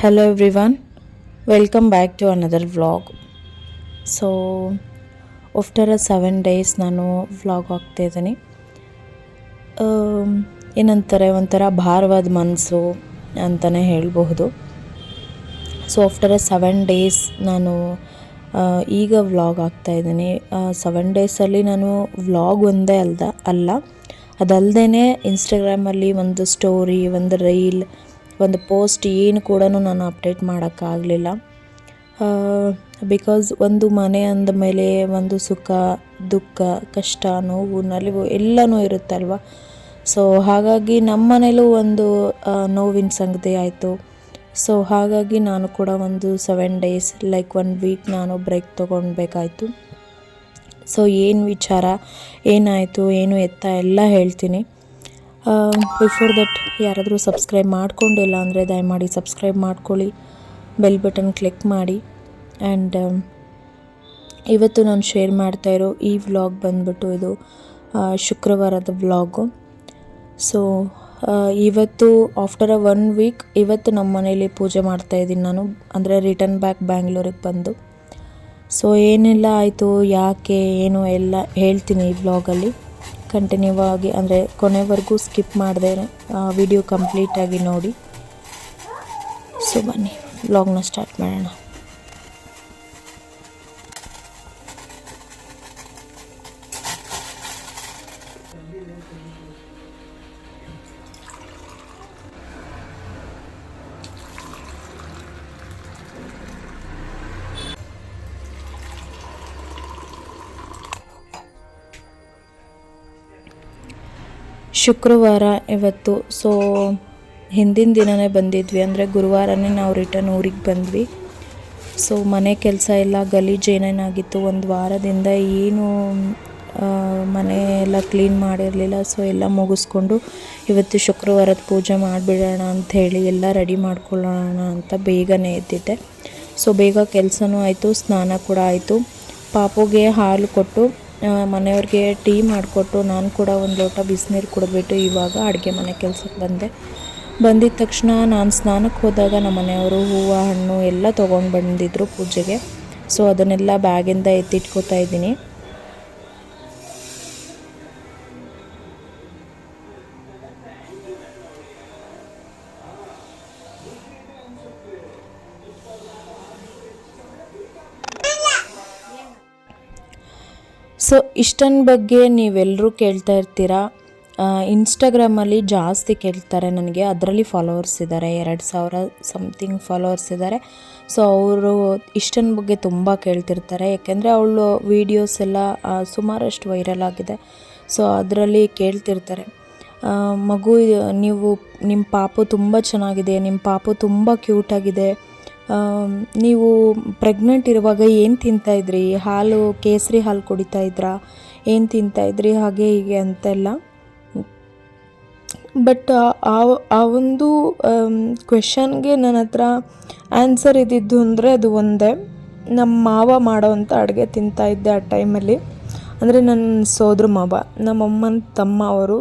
hello everyone welcome back to another vlog so after a seven days ನಾನು vlog ಆಗ್ತಾ ಇದ್ದೀನಿ ಏನಂತಾರೆ, ಒಂಥರ ಭಾರವಾದ ಮನಸ್ಸು ಅಂತಲೇ ಹೇಳಬಹುದು. So after a seven days ನಾನು ಈಗ ವ್ಲಾಗ್ ಆಗ್ತಾ ಇದ್ದೀನಿ. ಸೆವೆನ್ ಡೇಸಲ್ಲಿ ನಾನು ವ್ಲಾಗ್ ಒಂದೇ ಅಲ್ದ, ಅಲ್ಲ. ಅದಲ್ಲದೆ ಇನ್ಸ್ಟಾಗ್ರಾಮಲ್ಲಿ ಒಂದು ಸ್ಟೋರಿ ಒಂದು ರೈಲ್ ಒಂದು ಪೋಸ್ಟ್ ಏನು ಕೂಡ ನಾನು ಅಪ್ಡೇಟ್ ಮಾಡೋಕ್ಕಾಗಲಿಲ್ಲ. ಬಿಕಾಸ್ ಒಂದು ಮನೆ ಅಂದ ಮೇಲೆ ಒಂದು ಸುಖ, ದುಃಖ, ಕಷ್ಟ, ನೋವು, ನಲಿವು ಎಲ್ಲನೂ ಇರುತ್ತಲ್ವ? ಸೊ ಹಾಗಾಗಿ ನಮ್ಮ ಮನೇಲೂ ಒಂದು ನೋವಿನ ಸಂಗತಿ ಆಯಿತು. ಸೊ ಹಾಗಾಗಿ ನಾನು ಕೂಡ ಒಂದು seven days like one week ನಾನು ಬ್ರೇಕ್ ತೊಗೊಳ್ಬೇಕಾಯ್ತು ಸೊ ಏನು ವಿಚಾರ, ಏನಾಯಿತು, ಏನು ಎತ್ತ, ಎಲ್ಲ ಹೇಳ್ತೀನಿ. ಬಿಫೋರ್ ದಟ್ ಯಾರಾದರೂ ಸಬ್ಸ್ಕ್ರೈಬ್ ಮಾಡ್ಕೊಂಡಿಲ್ಲ ಅಂದರೆ ದಯಮಾಡಿ ಸಬ್ಸ್ಕ್ರೈಬ್ ಮಾಡ್ಕೊಳ್ಳಿ. ಬೆಲ್ ಬಟನ್ ಕ್ಲಿಕ್ ಮಾಡಿ. ಆ್ಯಂಡ್ ಇವತ್ತು ನಾನು ಶೇರ್ ಮಾಡ್ತಾ ಇರೋ ಈ ವ್ಲಾಗ್ ಬಂದ್ಬಿಟ್ಟು ಇದು ಶುಕ್ರವಾರದ ವ್ಲಾಗು ಸೊ ಇವತ್ತು ಆಫ್ಟರ್ ಅ ಒನ್ ವೀಕ್ ಇವತ್ತು ನಮ್ಮ ಮನೇಲಿ ಪೂಜೆ ಮಾಡ್ತಾ ಇದ್ದೀನಿ ನಾನು. ಅಂದರೆ ರಿಟರ್ನ್ ಬ್ಯಾಕ್ ಬ್ಯಾಂಗ್ಳೂರಿಗೆ ಬಂದು. ಸೊ ಏನೆಲ್ಲ, ಆಯಿತು, ಯಾಕೆ, ಏನು ಎಲ್ಲ ಹೇಳ್ತೀನಿ ಈ ವ್ಲಾಗಲ್ಲಿ ಕಂಟಿನ್ಯೂ ಆಗಿ, ಅಂದರೆ ಕೊನೆವರೆಗೂ ಸ್ಕಿಪ್ ಮಾಡದೆ ವಿಡಿಯೋ ಕಂಪ್ಲೀಟಾಗಿ ನೋಡಿ. ಸೊ ಬನ್ನಿ ವ್ಲಾಗ್ನ ಸ್ಟಾರ್ಟ್ ಮಾಡೋಣ. ಶುಕ್ರವಾರ ಇವತ್ತು ಸೊ ಹಿಂದಿನ ದಿನವೇ ಬಂದಿದ್ವಿ. ಅಂದರೆ ಗುರುವಾರನೇ ನಾವು ರಿಟರ್ನ್ ಊರಿಗೆ ಬಂದ್ವಿ. ಸೊ ಮನೆ ಕೆಲಸ ಎಲ್ಲ ಗಲೀಜು ಏನೇನಾಗಿತ್ತು ಒಂದು ವಾರದಿಂದ ಏನು ಮನೆ ಎಲ್ಲ ಕ್ಲೀನ್ ಮಾಡಿರಲಿಲ್ಲ. ಸೊ ಎಲ್ಲ ಮುಗಿಸ್ಕೊಂಡು ಇವತ್ತು ಶುಕ್ರವಾರದ ಪೂಜೆ ಮಾಡಿಬಿಡೋಣ ಅಂತ ಹೇಳಿ ಎಲ್ಲ ರೆಡಿ ಮಾಡ್ಕೊಳ್ಳೋಣ ಅಂತ ಬೇಗನೆ ಎದ್ದಿದ್ದೆ. ಸೊ ಬೇಗ ಕೆಲಸನೂ ಆಯಿತು, ಸ್ನಾನ ಕೂಡ ಆಯಿತು. ಪಾಪುಗೆ ಹಾಲು ಕೊಟ್ಟು ಮನೆಯವ್ರಿಗೆ ಟೀ ಮಾಡಿಕೊಟ್ಟು ನಾನು ಕೂಡ ಒಂದು ಲೋಟ ಬಿಸಿನೀರು ಕುಡಿದ್ಬಿಟ್ಟು ಇವಾಗ ಅಡುಗೆ ಮನೆ ಕೆಲಸಕ್ಕೆ ಬಂದೆ. ಬಂದಿದ ತಕ್ಷಣ ನಾನು ಸ್ನಾನಕ್ಕೆ ಹೋದಾಗ ನಮ್ಮ ಮನೆಯವರು ಹೂವು, ಹಣ್ಣು ಎಲ್ಲ ತೊಗೊಂಡು ಬಂದಿದ್ದರು ಪೂಜೆಗೆ. ಸೊ ಅದನ್ನೆಲ್ಲ ಬ್ಯಾಗಿಂದ ಎತ್ತಿಟ್ಕೋತಾ ಇದ್ದೀನಿ. ಸೊ ಇಷ್ಟನ ಬಗ್ಗೆ ನೀವೆಲ್ಲರೂ ಕೇಳ್ತಾ ಇರ್ತೀರಾ? ಇನ್ಸ್ಟಾಗ್ರಾಮಲ್ಲಿ ಜಾಸ್ತಿ ಕೇಳ್ತಾರೆ ನನಗೆ. ಅದರಲ್ಲಿ ಫಾಲೋವರ್ಸ್ ಇದ್ದಾರೆ ಎರಡು ಸಾವಿರ ಸಮಥಿಂಗ್ ಫಾಲೋವರ್ಸ್ ಇದ್ದಾರೆ ಸೊ ಅವರು ಇಷ್ಟನ ಬಗ್ಗೆ ತುಂಬ ಕೇಳ್ತಿರ್ತಾರೆ. ಯಾಕೆಂದರೆ ಅವಳು ವೀಡಿಯೋಸ್ ಎಲ್ಲ ಸುಮಾರಷ್ಟು ವೈರಲ್ ಆಗಿದೆ. ಸೊ ಅದರಲ್ಲಿ ಕೇಳ್ತಿರ್ತಾರೆ. ಮಗು, ನೀವು ನಿಮ್ಮ ಪಾಪು ತುಂಬ ಚೆನ್ನಾಗಿದೆ. ನಿಮ್ಮ ಪಾಪು ತುಂಬ ಕ್ಯೂಟಾಗಿದೆ ನೀವು ಪ್ರೆಗ್ನೆಂಟ್ ಇರುವಾಗ ಏನು ತಿಂತಾಯಿದ್ರಿ ಹಾಲು, ಕೇಸರಿ ಹಾಲು ಕುಡಿತಾ ಇದ್ರಾ? ಏನು ತಿಂತಾಯಿದ್ರಿ ಹಾಗೆ ಹೀಗೆ ಅಂತೆಲ್ಲ. ಬಟ್ ಆ ಆ ಒಂದು ಕ್ವೆಶನ್ಗೆ ನನ್ನ ಹತ್ರ ಆನ್ಸರ್ ಇದ್ದಿದ್ದು ಅಂದರೆ ಅದು ಒಂದೇ. ನಮ್ಮ ಮಾವ ಮಾಡೋವಂಥ ಅಡುಗೆ ತಿಂತಾಯಿದ್ದೆ ಆ ಟೈಮಲ್ಲಿ ಅಂದರೆ ನನ್ನ ಸೋದ್ರ ಮಾವ ನಮ್ಮಮ್ಮನ ತಮ್ಮ ಅವರು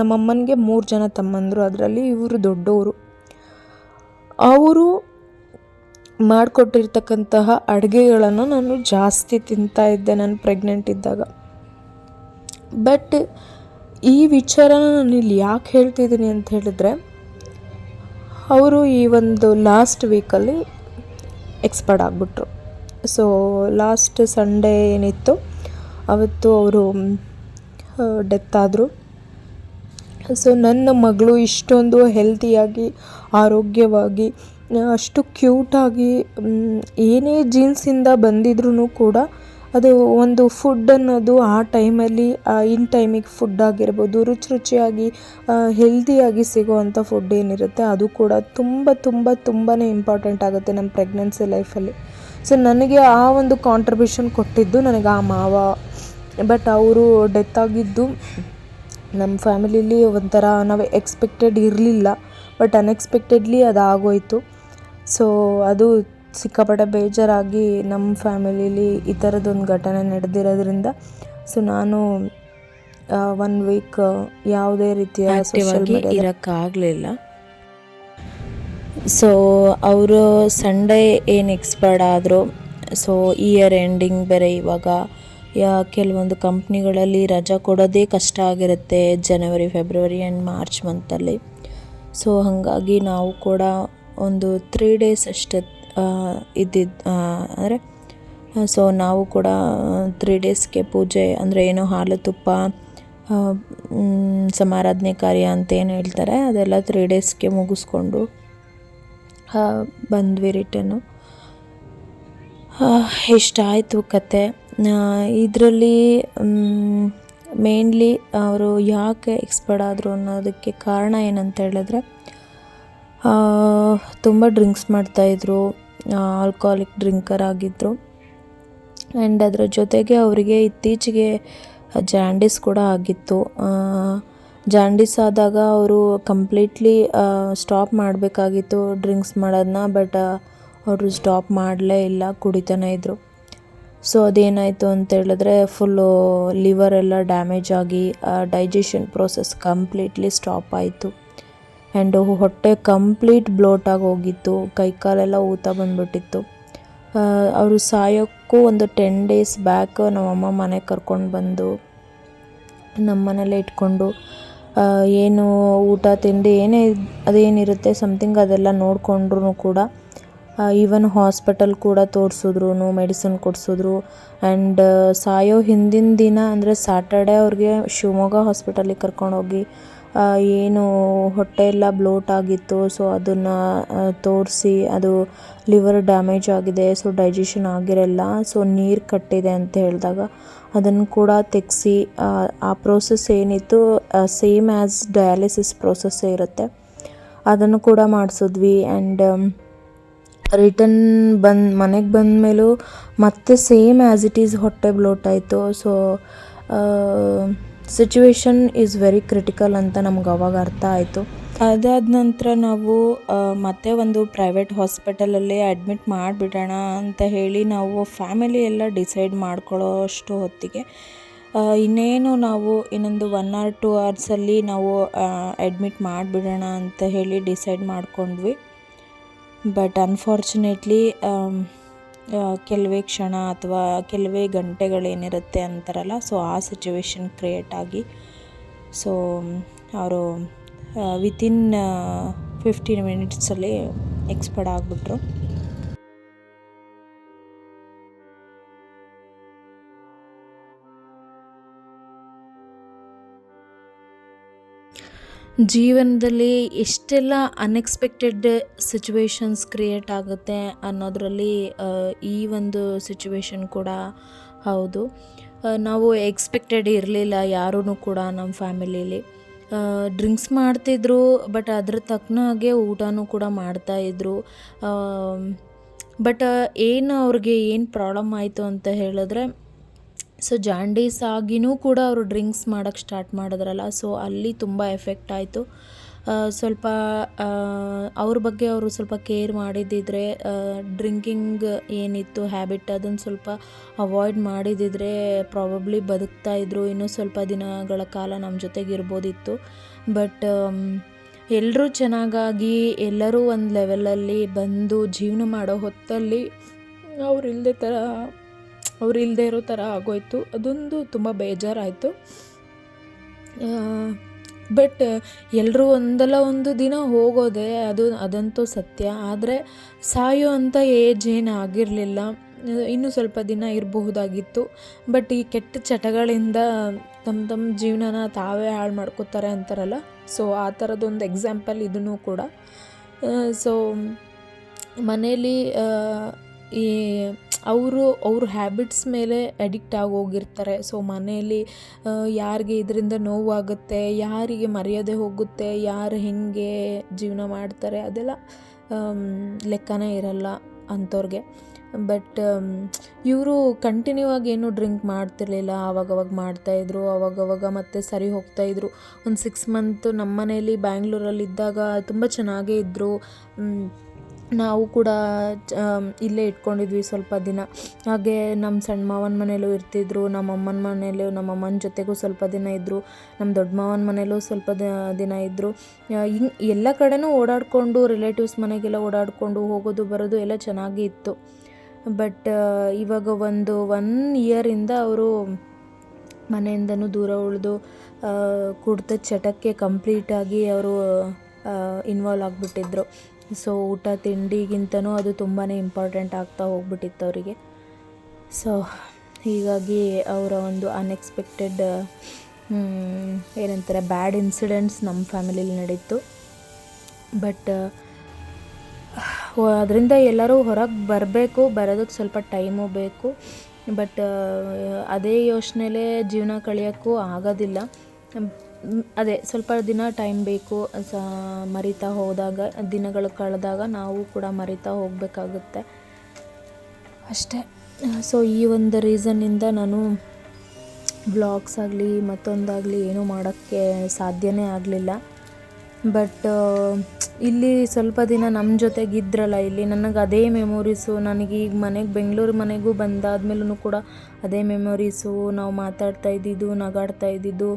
ನಮ್ಮಮ್ಮನಿಗೆ ಮೂರು ಜನ ತಮ್ಮಂದರು. ಅದರಲ್ಲಿ ಇವರು ದೊಡ್ಡವರು. ಅವರು ಮಾಡಿಕೊಟ್ಟಿರ್ತಕ್ಕಂತಹ ಅಡುಗೆಗಳನ್ನು ನಾನು ಜಾಸ್ತಿ ತಿಂತಾ ಇದ್ದೆ ನಾನು ಪ್ರೆಗ್ನೆಂಟ್ ಇದ್ದಾಗ. ಬಟ್ ಈ ವಿಚಾರನ ನಾನು ಇಲ್ಲಿ ಯಾಕೆ ಹೇಳ್ತಿದ್ದೀನಿ ಅಂತ ಹೇಳಿದ್ರೆ, ಅವರು ಈ ಒಂದು ಲಾಸ್ಟ್ ವೀಕಲ್ಲಿ ಎಕ್ಸ್ಪರ್ಡ್ ಆಗಿಬಿಟ್ರು. ಸೊ ಲಾಸ್ಟ್ ಸಂಡೇ ಏನಿತ್ತು, ಅವತ್ತು ಅವರು ಡೆತ್ ಆದರು. ಸೊ ನನ್ನ ಮಗಳು ಇಷ್ಟೊಂದು ಹೆಲ್ತಿಯಾಗಿ ಆರೋಗ್ಯವಾಗಿ ಅಷ್ಟು ಕ್ಯೂಟಾಗಿ ಏನೇ ಜೀನ್ಸಿಂದ ಬಂದಿದ್ರೂ ಕೂಡ ಅದು ಒಂದು ಫುಡ್ ಅನ್ನೋದು ಆ ಟೈಮಲ್ಲಿ ಇನ್ ಟೈಮಿಗೆ ಫುಡ್ ಆಗಿರ್ಬೋದು, ರುಚಿ ರುಚಿಯಾಗಿ ಹೆಲ್ದಿಯಾಗಿ ಸಿಗೋವಂಥ ಫುಡ್ ಏನಿರುತ್ತೆ, ಅದು ಕೂಡ ತುಂಬ ತುಂಬ ತುಂಬಾ ಇಂಪಾರ್ಟೆಂಟ್ ಆಗುತ್ತೆ ನಮ್ಮ ಪ್ರೆಗ್ನೆನ್ಸಿ ಲೈಫಲ್ಲಿ ಸೊ ನನಗೆ ಆ ಒಂದು ಕಾಂಟ್ರಿಬ್ಯೂಷನ್ ಕೊಟ್ಟಿದ್ದು ನನಗೆ ಆ ಮಾವ. ಬಟ್ ಅವರು ಡೆತ್ ಆಗಿದ್ದು ನಮ್ಮ ಫ್ಯಾಮಿಲಿಲಿ ಒಂಥರ ನಾವು ಎಕ್ಸ್ಪೆಕ್ಟೆಡ್ ಇರಲಿಲ್ಲ ಬಟ್ ಅನ್ಎಕ್ಸ್ಪೆಕ್ಟೆಡ್ಲಿ ಅದು ಆಗೋಯಿತು ಸೊ ಅದು ಸಿಕ್ಕಾಪಟ್ಟೆ ಬೇಜಾರಾಗಿ ನಮ್ಮ ಫ್ಯಾಮಿಲಿಲಿ ಈ ಥರದ್ದೊಂದು ಘಟನೆ ನಡೆದಿರೋದ್ರಿಂದ ಸೊ ನಾನು ಒನ್ ವೀಕ್ ಯಾವುದೇ ರೀತಿಯ ಸೋಷಿಯಲ್ ಇರೋಕ್ಕಾಗಲಿಲ್ಲ. ಸೊ ಅವರು ಸಂಡೇ ಏನು ಎಕ್ಸ್ಪರ್ಡ್ ಆದರು ಸೊ ಇಯರ್ ಎಂಡಿಂಗ್ ಬೇರೆ ಇವಾಗ ಯಾ ಕೆಲವೊಂದು ಕಂಪ್ನಿಗಳಲ್ಲಿ ರಜಾ ಕೊಡೋದೇ ಕಷ್ಟ ಆಗಿರುತ್ತೆ ಜನವರಿ ಫೆಬ್ರವರಿ ಆ್ಯಂಡ್ ಮಾರ್ಚ್ ಮಂತಲ್ಲಿ ಸೊ ಹಾಗಾಗಿ ನಾವು ಕೂಡ ಒಂದು ತ್ರೀ ಡೇಸ್ ಅಷ್ಟೇ ಇದ್ದಿದ್ದು ಅಂದರೆ ಸೊ ನಾವು ಕೂಡ ತ್ರೀ ಡೇಸ್ಗೆ ಪೂಜೆ, ಅಂದರೆ ಏನೋ ಹಾಲು ತುಪ್ಪ ಸಮಾರಾಧನೆ ಕಾರ್ಯ ಅಂತ ಏನು ಹೇಳ್ತಾರೆ, ಅದೆಲ್ಲ ತ್ರೀ ಡೇಸ್ಗೆ ಮುಗಿಸ್ಕೊಂಡು ಬಂದ್ವಿ ಬಂದ್ವಿ ರಿಟರ್ನು ಇಷ್ಟಾಯಿತು ಕತೆ. ಇದರಲ್ಲಿ ಮೇನ್ಲಿ ಅವರು ಯಾಕೆ ಎಕ್ಸ್ಪರ್ಟ್ ಆದರು ಅನ್ನೋದಕ್ಕೆ ಕಾರಣ ಏನಂತ ಹೇಳಿದ್ರೆ ತುಂಬ ಡ್ರಿಂಕ್ಸ್ ಮಾಡ್ತಾಯಿದ್ರು. ಆಲ್ಕೋಹಾಲಿಕ್ ಡ್ರಿಂಕರ್ ಆಗಿದ್ದರು ಆ್ಯಂಡ್ ಅದರ ಜೊತೆಗೆ ಅವರಿಗೆ ಇತ್ತೀಚೆಗೆ ಜಾಂಡಿಸ್ ಕೂಡ ಆಗಿತ್ತು. ಜಾಂಡಿಸ್ ಆದಾಗ ಅವರು ಕಂಪ್ಲೀಟ್ಲಿ ಸ್ಟಾಪ್ ಮಾಡಬೇಕಾಗಿತ್ತು ಡ್ರಿಂಕ್ಸ್ ಮಾಡೋದನ್ನ ಬಟ್ ಅವರು ಸ್ಟಾಪ್ ಮಾಡಲೇ ಇಲ್ಲ, ಕುಡಿತಾನೆ ಇದ್ದರು ಸೊ ಅದೇನಾಯಿತು ಅಂತ ಹೇಳಿದ್ರೆ ಫುಲ್ಲು ಲಿವರ್ ಎಲ್ಲ ಡ್ಯಾಮೇಜ್ ಆಗಿ ಡೈಜೆಷನ್ ಪ್ರೋಸೆಸ್ ಕಂಪ್ಲೀಟ್ಲಿ ಸ್ಟಾಪ್ ಆಯಿತು. ಆ್ಯಂಡ್ ಹೊಟ್ಟೆ ಕಂಪ್ಲೀಟ್ ಬ್ಲೋಟ್ ಆಗಿ ಹೋಗಿತ್ತು. ಕೈ ಕಾಲೆಲ್ಲ ಊತ ಬಂದುಬಿಟ್ಟಿತ್ತು. ಅವರು ಸಾಯೋಕ್ಕೂ ಒಂದು ಟೆನ್ ಡೇಸ್ ಬ್ಯಾಕ್ ನಮ್ಮಮ್ಮ ಮನೆಗೆ ಕರ್ಕೊಂಡು ಬಂದು ನಮ್ಮ ಇಟ್ಕೊಂಡು ಏನು ಊಟ ತಿಂಡಿ ಏನೇ ಅದೇನಿರುತ್ತೆ ಸಮಥಿಂಗ್ ಅದೆಲ್ಲ ನೋಡಿಕೊಂಡ್ರು ಕೂಡ ಈವನ್ ಹಾಸ್ಪಿಟಲ್ ಕೂಡ ತೋರಿಸಿದ್ರು ಮೆಡಿಸಿನ್ ಕೊಡಿಸಿದ್ರು. ಆ್ಯಂಡ್ ಸಾಯೋ ಹಿಂದಿನ ದಿನ ಅಂದರೆ ಸ್ಯಾಟರ್ಡೆ ಅವ್ರಿಗೆ ಶಿವಮೊಗ್ಗ ಹಾಸ್ಪಿಟಲಿಗೆ ಕರ್ಕೊಂಡೋಗಿ ಏನು ಹೊಟ್ಟೆ ಎಲ್ಲ ಬ್ಲೋಟ್ ಆಗಿತ್ತು ಸೊ ಅದನ್ನು ತೋರಿಸಿ ಅದು ಲಿವರ್ ಡ್ಯಾಮೇಜ್ ಆಗಿದೆ ಸೊ ಡೈಜೆಷನ್ ಆಗಿರಲ್ಲ ಸೊ ನೀರು ಕಟ್ಟಿದೆ ಅಂತ ಹೇಳಿದಾಗ ಅದನ್ನು ಕೂಡ ತೆಗೆಸಿ, ಆ ಪ್ರೋಸೆಸ್ ಏನಿತ್ತು ಸೇಮ್ ಆ್ಯಸ್ ಡಯಾಲಿಸಿಸ್ ಪ್ರೋಸೆಸ್ಸೇ ಇರುತ್ತೆ. ಅದನ್ನು ಕೂಡ ಮಾಡಿಸಿದ್ವಿ ಆ್ಯಂಡ್ ರಿಟರ್ನ್ ಬಂದು, ಮನೆಗೆ ಬಂದ ಮೇಲೂ ಮತ್ತೆ ಸೇಮ್ ಆ್ಯಸ್ ಇಟ್ ಈಸ್ ಹೊಟ್ಟೆ ಬ್ಲೋಟ್ ಆಯಿತು so situation is very critical ಅಂತ ನಮ್ಗೆ ಅವಾಗ ಅರ್ಥ ಆಯಿತು. ಅದಾದ ನಂತರ ನಾವು ಮತ್ತೆ ಒಂದು ಪ್ರೈವೇಟ್ ಹಾಸ್ಪಿಟಲಲ್ಲಿ ಅಡ್ಮಿಟ್ ಮಾಡಿಬಿಡೋಣ ಅಂತ ಹೇಳಿ ನಾವು ಫ್ಯಾಮಿಲಿ ಎಲ್ಲ ಡಿಸೈಡ್ ಮಾಡ್ಕೊಳ್ಳೋ ಅಷ್ಟು ಹೊತ್ತಿಗೆ ಇನ್ನೇನು ನಾವು ಇನ್ನೊಂದು ಒನ್ ಆರ್ ಟೂ ಅವರ್ಸಲ್ಲಿ ನಾವು ಅಡ್ಮಿಟ್ ಮಾಡಿಬಿಡೋಣ ಅಂತ ಹೇಳಿ ಡಿಸೈಡ್ ಮಾಡಿಕೊಂಡ್ವಿ. ಬಟ್ ಅನ್ಫಾರ್ಚುನೇಟ್ಲಿ ಕೆಲವೇ ಕ್ಷಣ ಅಥವಾ ಕೆಲವೇ ಗಂಟೆಗಳೇನಿರುತ್ತೆ ಅಂತಾರಲ್ಲ ಸೊ ಆ ಸಿಚುವೇಶನ್ ಕ್ರಿಯೇಟ್ ಆಗಿ ಸೊ ಅವರು ವಿತಿನ್ ಫಿಫ್ಟೀನ್ ಮಿನಿಟ್ಸಲ್ಲಿ ಎಕ್ಸ್ಪರ್ಟ್ ಆಗಿಬಿಟ್ರು. ಜೀವನದಲ್ಲಿ ಎಷ್ಟೆಲ್ಲ ಅನ್ಎಕ್ಸ್ಪೆಕ್ಟೆಡ್ ಸಿಚುವೇಶನ್ಸ್ ಕ್ರಿಯೇಟ್ ಆಗುತ್ತೆ ಅನ್ನೋದರಲ್ಲಿ ಈ ಒಂದು ಸಿಚುವೇಶನ್ ಕೂಡ ಹೌದು. ನಾವು ಎಕ್ಸ್ಪೆಕ್ಟೆಡ್ ಇರಲಿಲ್ಲ ಯಾರೂ ಕೂಡ ನಮ್ಮ ಫ್ಯಾಮಿಲೀಲಿ ಡ್ರಿಂಕ್ಸ್ ಮಾಡ್ತಿದ್ರು ಬಟ್ ಅದ್ರ ತಕ್ಕನಾಗೆ ಊಟನೂ ಕೂಡ ಮಾಡ್ತಾಯಿದ್ರು ಬಟ್ ಏನು ಅವ್ರಿಗೆ ಏನು ಪ್ರಾಬ್ಲಮ್ ಆಯಿತು ಅಂತ ಹೇಳಿದ್ರೆ ಸೊ ಜಾಂಡೀಸ್ ಆಗಿನೂ ಕೂಡ ಅವರು ಡ್ರಿಂಕ್ಸ್ ಮಾಡೋಕ್ಕೆ ಸ್ಟಾರ್ಟ್ ಮಾಡಿದ್ರಲ್ಲ ಸೊ ಅಲ್ಲಿ ತುಂಬ ಎಫೆಕ್ಟ್ ಆಯಿತು. ಸ್ವಲ್ಪ ಅವ್ರ ಬಗ್ಗೆ ಅವರು ಸ್ವಲ್ಪ ಕೇರ್ ಮಾಡಿದ್ದಿದ್ರೆ ಡ್ರಿಂಕಿಂಗ್ ಏನಿತ್ತು ಹ್ಯಾಬಿಟ್ ಅದನ್ನು ಸ್ವಲ್ಪ ಅವಾಯ್ಡ್ ಮಾಡಿದಿದ್ರೆ ಪ್ರಾಬಬ್ಲಿ ಬದುಕ್ತಾ ಇದ್ದರು ಇನ್ನೂ ಸ್ವಲ್ಪ ದಿನಗಳ ಕಾಲ ನಮ್ಮ ಜೊತೆಗೆ ಇರ್ಬೋದಿತ್ತು. ಬಟ್ ಎಲ್ಲರೂ ಚೆನ್ನಾಗಾಗಿ ಎಲ್ಲರೂ ಒಂದು ಲೆವೆಲಲ್ಲಿ ಬಂದು ಜೀವನ ಮಾಡೋ ಹೊತ್ತಲ್ಲಿ ಅವ್ರು ಇಲ್ಲದೆ ಥರ ಅವ್ರು ಇಲ್ಲದೆ ಇರೋ ಥರ ಆಗೋಯ್ತು. ಅದೊಂದು ತುಂಬ ಬೇಜಾರಾಯಿತು. ಬಟ್ ಎಲ್ಲರೂ ಒಂದಲ್ಲ ಒಂದು ದಿನ ಹೋಗೋದೆ, ಅದು, ಅದಂತೂ ಸತ್ಯ. ಆದರೆ ಸಾಯೋ ಅಂತ ಏಜ್ ಏನು ಆಗಿರಲಿಲ್ಲ. ಇನ್ನೂ ಸ್ವಲ್ಪ ದಿನ ಇರಬಹುದಾಗಿತ್ತು. ಬಟ್ ಈ ಕೆಟ್ಟ ಚಟಗಳಿಂದ ತಮ್ಮ ತಮ್ಮ ಜೀವನನ ತಾವೇ ಹಾಳು ಮಾಡ್ಕೋತಾರೆ ಅಂತಾರಲ್ಲ? ಸೊ ಆ ಥರದೊಂದು ಎಕ್ಸಾಂಪಲ್ ಇದೂ ಕೂಡ. ಸೊ ಮನೇಲಿ ಈ ಅವರು, ಅವ್ರ ಹ್ಯಾಬಿಟ್ಸ್ ಮೇಲೆ ಅಡಿಕ್ಟ್ ಆಗಿ ಹೋಗಿರ್ತಾರೆ ಸೊ ಮನೆಯಲ್ಲಿ ಯಾರಿಗೆ ಇದರಿಂದ ನೋವಾಗುತ್ತೆ, ಯಾರಿಗೆ ಮರ್ಯಾದೆ ಹೋಗುತ್ತೆ, ಯಾರು ಹೆಂಗೆ ಜೀವನ ಮಾಡ್ತಾರೆ, ಅದೆಲ್ಲ ಲೆಕ್ಕನೇ ಇರಲ್ಲ ಅಂಥವ್ರಿಗೆ. ಬಟ್ ಇವರು ಕಂಟಿನ್ಯೂ ಆಗಿ ಏನು ಡ್ರಿಂಕ್ ಮಾಡ್ತಿರ್ಲಿಲ್ಲ. ಆವಾಗವಾಗ ಮಾಡ್ತಾಯಿದ್ರು ಅವಾಗವಾಗ ಮತ್ತೆ ಸರಿ ಹೋಗ್ತಾಯಿದ್ರು ಒಂದು ಸಿಕ್ಸ್ ಮಂತ್ ನಮ್ಮ ಮನೇಲಿ ಬ್ಯಾಂಗ್ಳೂರಲ್ಲಿ ಇದ್ದಾಗ ತುಂಬ ಚೆನ್ನಾಗೇ ಇದ್ದರು ನಾವು ಕೂಡ ಇಲ್ಲೇ ಇಟ್ಕೊಂಡಿದ್ವಿ ಸ್ವಲ್ಪ ದಿನ. ಹಾಗೆ ನಮ್ಮ ಸಣ್ಣ ಮಾವನ ಮನೇಲೂ ಇರ್ತಿದ್ರು, ನಮ್ಮ ಅಮ್ಮನ ಮನೇಲೂ ನಮ್ಮ ಅಮ್ಮನ ಜೊತೆಗೂ ಸ್ವಲ್ಪ ದಿನ ಇದ್ದರು ನಮ್ಮ ದೊಡ್ಡ ಮಾವನ ಮನೇಲೂ ಸ್ವಲ್ಪ ದಿನ ಇದ್ದರು ಹಿಂಗೆ ಎಲ್ಲ ಕಡೆನೂ ಓಡಾಡಿಕೊಂಡು ರಿಲೇಟಿವ್ಸ್ ಮನೆಗೆಲ್ಲ ಓಡಾಡಿಕೊಂಡು ಹೋಗೋದು, ಬರೋದು ಎಲ್ಲ ಚೆನ್ನಾಗಿ ಇತ್ತು ಬಟ್ ಇವಾಗ ಒಂದು ಒನ್ ಇಯರಿಂದ ಅವರು ಮನೆಯಿಂದನೂ ದೂರ ಉಳಿದು ಕುಡ್ತ ಚಟಕ್ಕೆ ಕಂಪ್ಲೀಟಾಗಿ ಅವರು ಇನ್ವಾಲ್ವ್ ಆಗಿಬಿಟ್ಟಿದ್ರು. ಸೊ ಊಟ ತಿಂಡಿಗಿಂತನೂ ಅದು ತುಂಬಾ ಇಂಪಾರ್ಟೆಂಟ್ ಆಗ್ತಾ ಹೋಗ್ಬಿಟ್ಟಿತ್ತು ಅವರಿಗೆ. ಸೊ, ಹೀಗಾಗಿ ಅವರ ಒಂದು ಅನ್ಎಕ್ಸ್ಪೆಕ್ಟೆಡ್ ಏನಂತಾರೆ ಬ್ಯಾಡ್ ಇನ್ಸಿಡೆಂಟ್ಸ್ ನಮ್ಮ ಫ್ಯಾಮಿಲಿಲಿ ನಡೀತು. ಬಟ್ ಅದರಿಂದ ಎಲ್ಲರೂ ಹೊರಗೆ ಬರಬೇಕು ಬರೋದಕ್ಕೆ ಸ್ವಲ್ಪ ಟೈಮು ಬೇಕು. ಬಟ್ ಅದೇ ಯೋಚನೆಲೇ ಜೀವನ ಕಳಿಯೋಕ್ಕೂ ಆಗೋದಿಲ್ಲ. ಅದೇ ಸ್ವಲ್ಪ ದಿನ ಟೈಮ್ ಬೇಕು, ಸ, ಮರಿತಾ ಹೋದಾಗ, ದಿನಗಳು ಕಳೆದಾಗ ನಾವು ಕೂಡ ಮರಿತಾ ಹೋಗಬೇಕಾಗುತ್ತೆ. ಅಷ್ಟೇ. ಸೊ ಈ ಒಂದು ರೀಸನ್ನಿಂದ ನಾನು ಬ್ಲಾಗ್ಸ್ ಆಗಲಿ, ಮತ್ತೊಂದಾಗಲಿ ಏನೂ ಮಾಡೋಕ್ಕೆ ಸಾಧ್ಯನೇ ಆಗಲಿಲ್ಲ. ಬಟ್ ಇಲ್ಲಿ ಸ್ವಲ್ಪ ದಿನ ನಮ್ಮ ಜೊತೆಗೆ ಇದ್ರಲ್ಲ ಇಲ್ಲಿ ನನಗೆ ಅದೇ ಮೆಮೊರೀಸು ನನಗೆ ಈಗ ಮನೆಗೆ, ಬೆಂಗಳೂರು ಮನೆಗೂ ಬಂದಾದ್ಮೇಲೂ ಕೂಡ ಅದೇ ಮೆಮೊರೀಸು ನಾವು ಮಾತಾಡ್ತಾ ಇದ್ದಿದ್ದು, ನಗಾಡ್ತಾ ಇದ್ದಿದ್ದು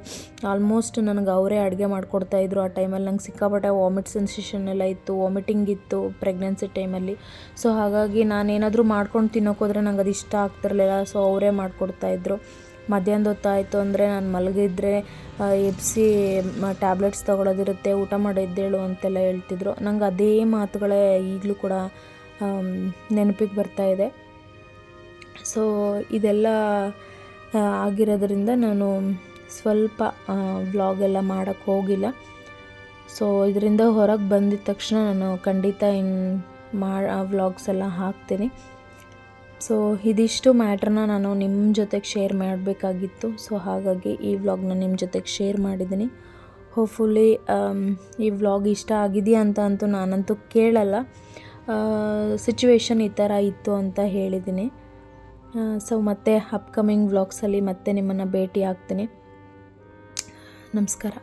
ಆಲ್ಮೋಸ್ಟ್ ನನಗೆ ಅವರೇ ಅಡುಗೆ ಮಾಡಿಕೊಡ್ತಾಯಿದ್ರು ಆ ಟೈಮಲ್ಲಿ ನಂಗೆ ಸಿಕ್ಕಾಪಟ್ಟೆ ವಾಮಿಟ್ ಸೆನ್ಸೇಷನ್ ಎಲ್ಲ ಇತ್ತು ವಾಮಿಟಿಂಗ್ ಇತ್ತು ಪ್ರೆಗ್ನೆನ್ಸಿ ಟೈಮಲ್ಲಿ ಸೊ ಹಾಗಾಗಿ ನಾನೇನಾದರೂ ಮಾಡ್ಕೊಂಡು ತಿನ್ನೋಕೋದ್ರೆ ನಂಗೆ ಅದು ಇಷ್ಟ ಆಗ್ತಿರಲಿಲ್ಲ ಸೊ ಅವರೇ ಮಾಡಿಕೊಡ್ತಾಯಿದ್ರು ಮಧ್ಯಾಹ್ನದ ಹೊತ್ತಾಯಿತು ಅಂದರೆ ನಾನು ಮಲಗಿದ್ರೆ ಎಬ್ಬಿಸಿ ಟ್ಯಾಬ್ಲೆಟ್ಸ್ ತೊಗೊಳೋದಿರುತ್ತೆ, ಊಟ ಮಾಡಿದ್ದೇಳು ಅಂತೆಲ್ಲ ಹೇಳ್ತಿದ್ರು. ನಂಗೆ ಅದೇ ಮಾತುಗಳೇ ಈಗಲೂ ಕೂಡ ನೆನಪಿಗೆ ಬರ್ತಾಯಿದೆ ಸೊ ಇದೆಲ್ಲ ಆಗಿರೋದ್ರಿಂದ ನಾನು ಸ್ವಲ್ಪ ವ್ಲಾಗೆಲ್ಲ ಮಾಡೋಕ್ಕೆ ಹೋಗಿಲ್ಲ. ಸೊ ಇದರಿಂದ ಹೊರಗೆ ಬಂದಿದ ತಕ್ಷಣ ನಾನು ಖಂಡಿತ ಇನ್ನು ಮಾ ವ್ಲಾಗ್ಸ್ ಎಲ್ಲ ಹಾಕ್ತೀನಿ. ಸೊ ಇದಿಷ್ಟು ಮ್ಯಾಟ್ರನ್ನ ನಾನು ನಿಮ್ಮ ಜೊತೆಗೆ ಶೇರ್ ಮಾಡಬೇಕಾಗಿತ್ತು. ಸೊ ಹಾಗಾಗಿ ಈ ವ್ಲಾಗ್ನ ನಿಮ್ಮ ಜೊತೆಗೆ ಶೇರ್ ಮಾಡಿದ್ದೀನಿ ಹೋಪ್ಫುಲಿ ಈ ವ್ಲಾಗ್ ಇಷ್ಟ ಆಗಿದೆಯಾ ಅಂತ ಅಂತೂ ನಾನಂತೂ ಕೇಳಲ್ಲ. ಸಿಚುವೇಶನ್ ಈ ಥರ ಇತ್ತು ಅಂತ ಹೇಳಿದ್ದೀನಿ ಸೊ ಮತ್ತೆ ಅಪ್ಕಮಿಂಗ್ ವ್ಲಾಗ್ಸಲ್ಲಿ ಮತ್ತೆ ನಿಮ್ಮನ್ನು ಭೇಟಿ ಆಗ್ತೀನಿ. ನಮಸ್ಕಾರ.